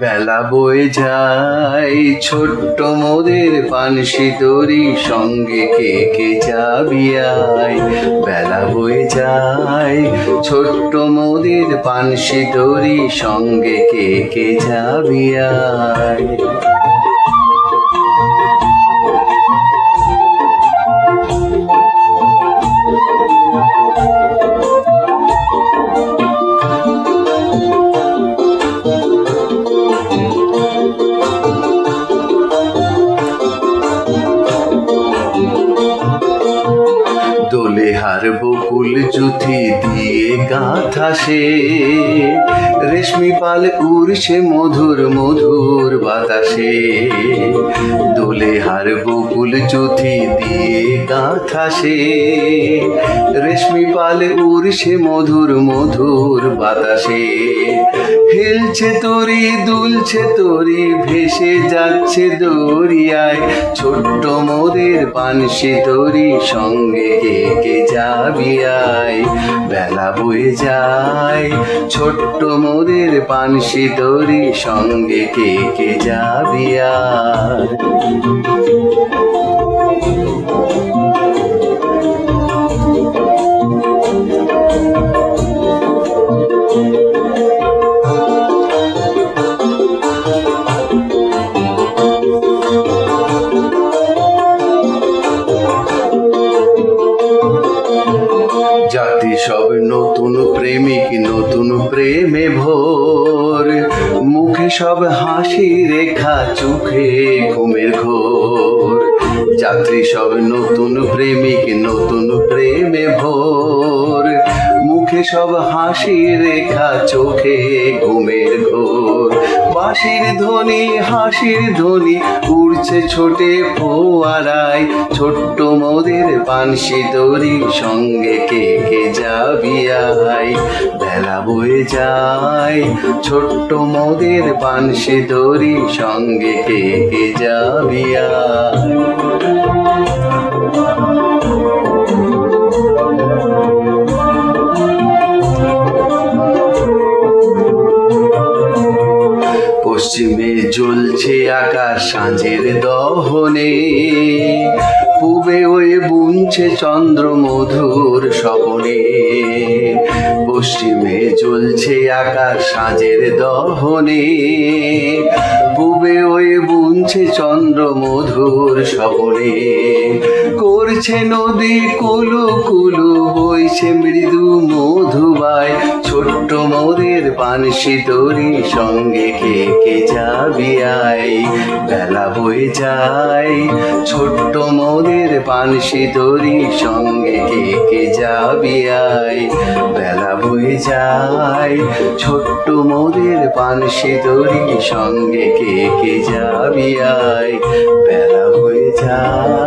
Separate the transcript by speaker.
Speaker 1: বেলা বয়ে যায়, ছোট্ট মোদের পানসি তরি সঙ্গে কে কে যাবি আয়? বেলা বয়ে যায়, ছোট্ট মোদের পানসি তরি সঙ্গে কে কে যাবি আয়? হার বকুল জুথি দিয়ে গাথা সে। রেশমি পাল উড়ছে মধুর মধুর বাতাসে। দোলে হার বকুল জুথি দিয়ে গাথা সে। রেশমি পাল উড়ছে মধুর মধুর বাতাসে। হেলছে তরি, দুলছে তরি, ভেসে যাচ্ছে দরিয়ায়। ছোট্ট মোদের পানসি তরি সঙ্গে কে যাবি আয়? বেলা বয়ে যায়, ছোট্ট মোদের পানসি তরি সঙ্গে কে কে যাবি আয়? জাতি সব নতুন প্রেমিক, নতুন প্রেমে ভোর। মুখে সব হাসি রেখা, চোখে ঘুমের ঘোর। যাত্রী সব নতুন প্রেমিক, নতুন প্রেমে ভোর। মুখে সব হাসি রেখা, চোখে ঘুমের ঘোর। বাঁশির ধ্বনি, হাসির ধ্বনি উড়ছে ছোটে ফোয়ারায়। ছোট্ট মোদের পানসি তরি সঙ্গে কে কে যাবি বেলা বয়ে যায়, ছোট্ট মোদের পানসি তরি সঙ্গে কে কে যাবি আকাশ সাঁঝের দহনে পুবে ওই বুনছে চন্দ্র মধুর স্বপনে। পশ্চিমে জ্বলছে আকাশ সাঁঝের দহনে। বুনছে চন্দ্র মধুর স্বপনে করছে নদী কুলু কুলু বইছে মৃদু মধুবায়। ছোট্ট মোদের পানসি তরি সঙ্গে কে কে যাবি আয়? বেলা বয়ে যায়, ছোট্ট মোদের পানসি তরি সঙ্গে কে কে যাবি আয়? বেলা বয়ে যায়, ছোট্ট মোদের পানসি তরি সঙ্গে কে কে যাবি আয় বেলা হয়ে যায়।